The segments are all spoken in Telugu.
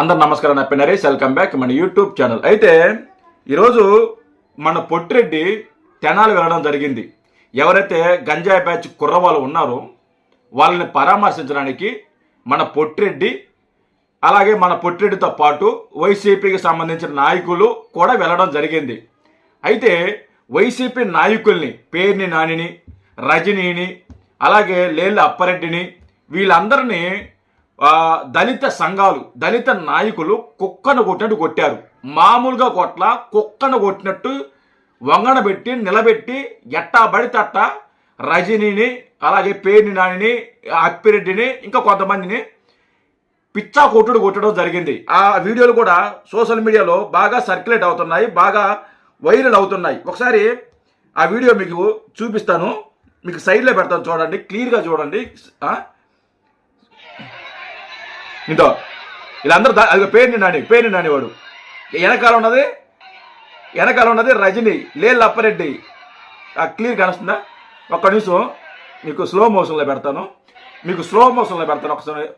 అందరు నమస్కారం నా నరేష్. వెల్కమ్ బ్యాక్ మన యూట్యూబ్ ఛానల్ అయితే ఈరోజు మన పొట్టిరెడ్డి తెనాలు వెళ్ళడం జరిగింది. ఎవరైతే గంజాయి బ్యాచ్ కుర్రవాళ్ళు ఉన్నారో వాళ్ళని పరామర్శించడానికి మన పొట్టిరెడ్డి అలాగే మన పొట్టిరెడ్డితో పాటు వైసీపీకి సంబంధించిన నాయకులు కూడా వెళ్ళడం జరిగింది. అయితే వైసీపీ నాయకుల్ని పేర్ని నానిని రజనీని అలాగే లేళ్ళ అప్పారెడ్డిని వీళ్ళందరినీ దళిత సంఘాలు దళిత నాయకులు కుక్కను కొట్టినట్టు కొట్టారు. మామూలుగా కొట్ల కుక్కను కొట్టినట్టు వంగనబెట్టి నిలబెట్టి ఎట్టా పడితే అట్టా రజనీని అలాగే పేరుని నానిని అప్పిరెడ్డిని ఇంకా కొంతమందిని పిచ్చా కొట్టుడు కొట్టడం జరిగింది. ఆ వీడియోలు కూడా సోషల్ మీడియాలో బాగా సర్క్యులేట్ అవుతున్నాయి బాగా వైరల్ అవుతున్నాయి. ఒకసారి ఆ వీడియో మీకు చూపిస్తాను. మీకు సైడ్లో పెడతాను చూడండి క్లియర్గా చూడండి. ఇంతో వీళ్ళందరూ దా- అది పేరుని నాని పేరుని నాని వాడు. వెనకాల ఉన్నది వెనకాల ఉన్నది రజని లేళ్ళ అప్పారెడ్డి. ఆ క్లియర్ కనిపిస్తుందా ఒక్క నిమిషం మీకు స్లో మోషన్లో పెడతాను. మీకు స్లో మోషన్లో పెడతాను ఒకసారి.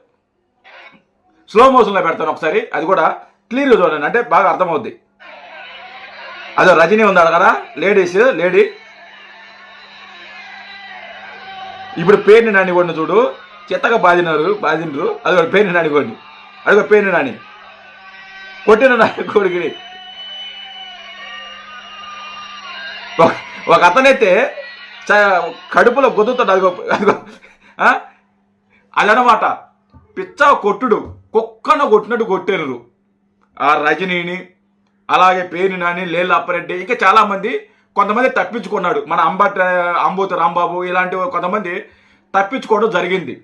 స్లో మోషన్లో పెడతాను ఒకసారి. అది కూడా క్లియర్గా చూడండి అంటే బాగా అర్థమవుద్ది. అదే రజనీ ఉంది కదా లేడీస్ లేడీ. ఇప్పుడు పేరుని నాని చూడు. చెత్తగా బాధినారు బాధినరు అది ఒక పేరుని నాని కొడిని అది ఒక పేరుని నాని. కొట్టిన నా కొడుకుని. ఒక- ఒక అతనైతే చ- కడుపులో గొద్దుతాడు అదిగో అదిగో అదనమాట. పిచ్చ కొట్టుడు కుక్కన కొట్టినట్టు కొట్టేరు ఆ రజనీని అలాగే పేరు నాని లేళ్ళ అప్పారెడ్డి ఇంకా చాలామంది కొంతమంది తప్పించుకున్నాడు. మన అంబట్ అంబూత రాంబాబు ఇలాంటి కొంతమంది తప్పించుకోవడం జరిగింది.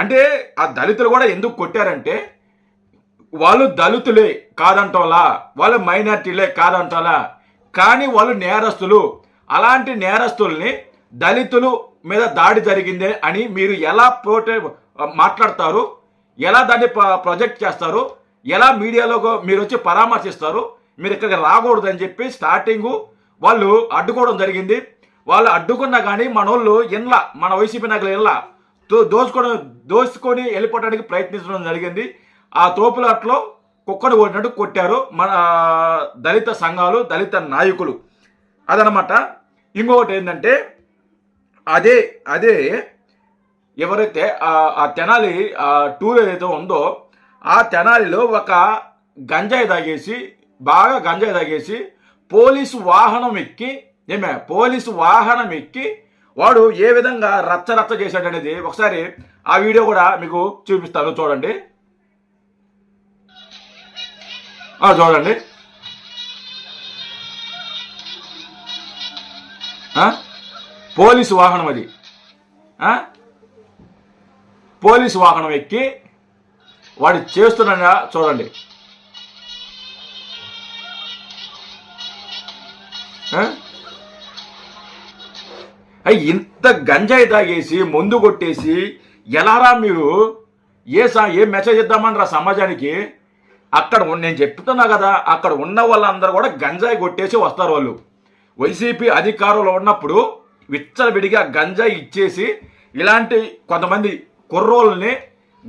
అంటే ఆ దళితులు కూడా ఎందుకు కొట్టారంటే వాళ్ళు దళితులే కాదంటోలా వాళ్ళు మైనార్టీలే కాదంటోలా. కానీ వాళ్ళు నేరస్తులు. అలాంటి నేరస్తుల్ని దళితులు మీద దాడి జరిగిందే అని మీరు ఎలా ప్రోటే మాట్లాడతారు? ఎలా దాన్ని ప్ర- ప్రొజెక్ట్ చేస్తారు? ఎలా మీడియాలో మీరు వచ్చి పరామర్శిస్తారు? మీరు ఇక్కడికి రాకూడదని చెప్పి స్టార్టింగ్ వాళ్ళు అడ్డుకోవడం జరిగింది. వాళ్ళు అడ్డుకున్నా కానీ మన వాళ్ళు మన వైసీపీ నాయకులు ఇన్లా. దోచుకోవడం దోచుకొని దోచుకొని వెళ్ళిపోవడానికి ప్రయత్నించడం జరిగింది. ఆ తోపులాట్లో కుక్కడు కొట్టినట్టు కొట్టారు మన దళిత సంఘాలు దళిత నాయకులు. అదనమాట. ఇంకొకటి ఏంటంటే అదే అదే ఎవరైతే ఆ- ఆ తెనాలి ఆ టూర్ ఏదైతే ఉందో ఆ తెనాలిలో ఒక గంజాయి తాగేసి బాగా గంజాయి తాగేసి పోలీసు వాహనం ఎక్కి ఏమే పోలీసు వాహనం ఎక్కి వాడు ఏ విధంగా రచ్చ రచ్చ చేశాడనేది ఒకసారి ఆ వీడియో కూడా మీకు చూపిస్తాను. చూడండి. చూడండి. పోలీసు వాహనం అది. పోలీసు వాహనం ఎక్కి వాడు చేస్తున్నా చూడండి. ఇంత గంజాయి తాగేసి మందు కొట్టేసి ఎలారా మీరు? ఏ సా ఏ మెసేజ్ ఇద్దామని రా సమాజానికి? అక్కడ నేను చెప్తున్నా కదా అక్కడ ఉన్న వాళ్ళందరూ కూడా గంజాయి కొట్టేసి వస్తారు వాళ్ళు. వైసీపీ అధికారంలో ఉన్నప్పుడు విచ్చలవిడిగా గంజాయి ఇచ్చేసి ఇలాంటి కొంతమంది కుర్రోళ్ళని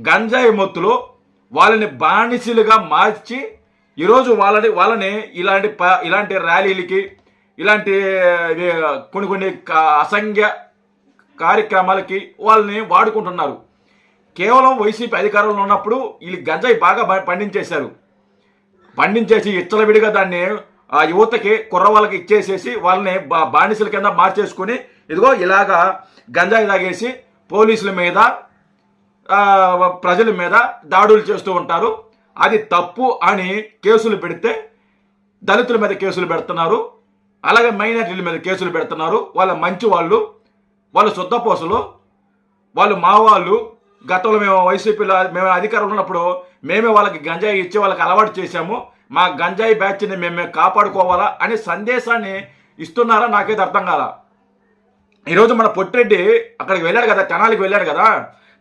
గంజాయి మొత్తులో వాళ్ళని బానిసలుగా మార్చి ఈరోజు వాళ్ళని వాళ్ళని ఇలాంటి ప- ఇలాంటి ర్యాలీలకి ఇలాంటి కొన్ని కొన్ని అసంఖ్య కార్యక్రమాలకి వాళ్ళని వాడుకుంటున్నారు. కేవలం వైసీపీ అధికారంలో ఉన్నప్పుడు వీళ్ళు గంజాయి బాగా పండించేశారు. పండించేసి ఇచ్చలవిడిగా దాన్ని ఆ యువతకి కుర్రవాళ్ళకి ఇచ్చేసేసి వాళ్ళని బా- బానిసల కింద మార్చేసుకుని ఇదిగో ఇలాగా గంజాయి తాగేసి పోలీసుల మీద ప్రజల మీద దాడులు చేస్తూ ఉంటారు. అది తప్పు అని కేసులు పెడితే దళితుల మీద కేసులు పెడుతున్నారు. అలాగే మైనారిటీల మీద కేసులు పెడుతున్నారు. వాళ్ళ మంచి వాళ్ళు వాళ్ళు శుద్ధపోసలు వాళ్ళు మా వాళ్ళు గతంలో మేము వైసీపీలో మేము అధికారంలో ఉన్నప్పుడు మేమే వాళ్ళకి గంజాయి ఇచ్చి వాళ్ళకి అలవాటు చేశాము. మా గంజాయి బ్యాచ్ని మేమే కాపాడుకోవాలా అనే సందేశాన్ని ఇస్తున్నారా నాకైతే అర్థం కాల. ఈరోజు మన పొట్టిరెడ్డి అక్కడికి వెళ్ళాడు కదా తెనాలికి వెళ్ళాడు కదా.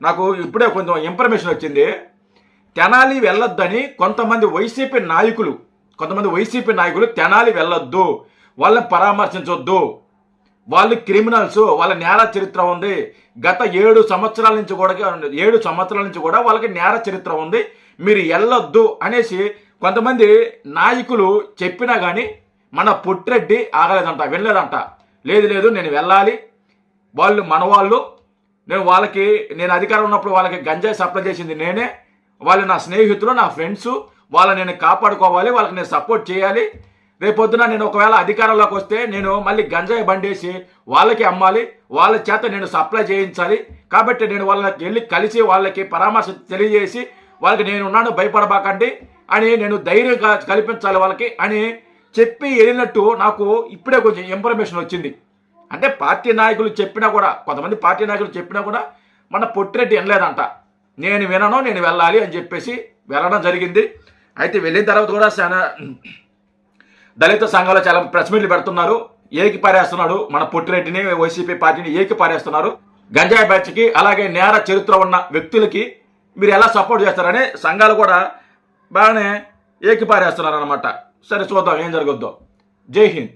నాకు ఇప్పుడే కొంచెం ఇన్ఫర్మేషన్ వచ్చింది. తెనాలి వెళ్ళొద్దని కొంతమంది వైసీపీ నాయకులు కొంతమంది వైసీపీ నాయకులు తెనాలి వెళ్ళొద్దు. వాళ్ళని పరామర్శించొద్దు. వాళ్ళు క్రిమినల్స్ వాళ్ళ నేర చరిత్ర ఉంది. గత ఏడు సంవత్సరాల నుంచి కూడా ఏడు సంవత్సరాల నుంచి కూడా వాళ్ళకి నేర చరిత్ర ఉంది. మీరు వెళ్ళొద్దు అనేసి కొంతమంది నాయకులు చెప్పినా కానీ మన పుట్రెడ్డి ఆగలేదంట వెళ్ళలేదంట లేదు లేదు నేను వెళ్ళాలి. వాళ్ళు మన వాళ్ళు నేను వాళ్ళకి నేను అధికారం ఉన్నప్పుడు వాళ్ళకి గంజాయి సప్లై చేసింది నేనే. వాళ్ళు నా స్నేహితులు నా ఫ్రెండ్స్. వాళ్ళని నేను కాపాడుకోవాలి వాళ్ళకి నేను సపోర్ట్ చేయాలి. రేపొద్దున నేను ఒకవేళ అధికారంలోకి వస్తే నేను మళ్ళీ గంజాయి బండేసి వాళ్ళకి అమ్మాలి వాళ్ళ చేత నేను సప్లై చేయించాలి. కాబట్టి నేను వాళ్ళకి వెళ్ళి కలిసి వాళ్ళకి పరామర్శ తెలియజేసి వాళ్ళకి నేను ఉన్నాను భయపడబాకండి అని నేను ధైర్యం కల్పించాలి వాళ్ళకి అని చెప్పి వెళ్ళినట్టు నాకు ఇప్పుడే కొంచెం ఇన్ఫర్మేషన్ వచ్చింది. అంటే పార్టీ నాయకులు చెప్పినా కూడా కొంతమంది పార్టీ నాయకులు చెప్పినా కూడా మన పొట్టిరెడ్డి వినలేదంట. నేను వినను నేను వెళ్ళాలి అని చెప్పేసి వెళ్ళడం జరిగింది. అయితే వెళ్ళిన తర్వాత కూడా చాలా దళిత సంఘాలు చాలా ప్రెస్ మీట్లు పెడుతున్నారు. ఏకి పారేస్తున్నాడు మన పొట్టిరెడ్డిని వైసీపీ పార్టీని ఏకి పారేస్తున్నారు గంజాయి బ్యాచ్కి అలాగే నేర చరిత్ర ఉన్న వ్యక్తులకి మీరు ఎలా సపోర్ట్ చేస్తారని సంఘాలు కూడా బాగానే ఏకి పారేస్తున్నారు అనమాట సరే చూద్దాం ఏం జరుగుద్దో. జై హింద్.